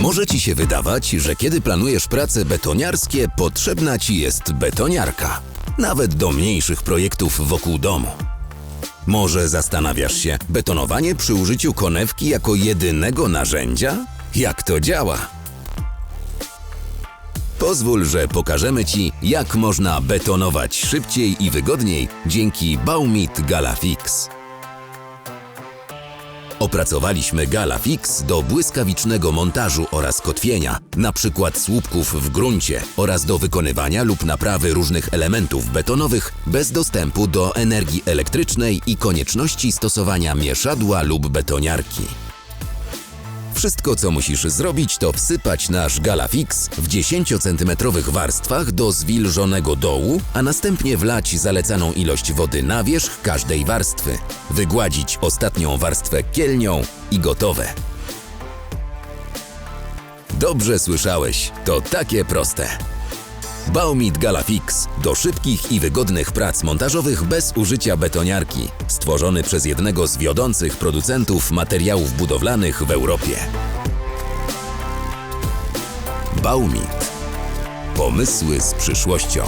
Może ci się wydawać, że kiedy planujesz prace betoniarskie, potrzebna ci jest betoniarka. Nawet do mniejszych projektów wokół domu. Może zastanawiasz się, betonowanie przy użyciu konewki jako jedynego narzędzia? Jak to działa? Pozwól, że pokażemy Ci, jak można betonować szybciej i wygodniej dzięki Baumit Galafix. Opracowaliśmy Galafix do błyskawicznego montażu oraz kotwienia, na przykład słupków w gruncie oraz do wykonywania lub naprawy różnych elementów betonowych bez dostępu do energii elektrycznej i konieczności stosowania mieszadła lub betoniarki. Wszystko, co musisz zrobić, to wsypać nasz Galafix w 10 cm warstwach do zwilżonego dołu, a następnie wlać zalecaną ilość wody na wierzch każdej warstwy, wygładzić ostatnią warstwę kielnią i gotowe. Dobrze słyszałeś, to takie proste. Baumit Galafix do szybkich i wygodnych prac montażowych bez użycia betoniarki, stworzony przez jednego z wiodących producentów materiałów budowlanych w Europie. Baumit. Pomysły z przyszłością.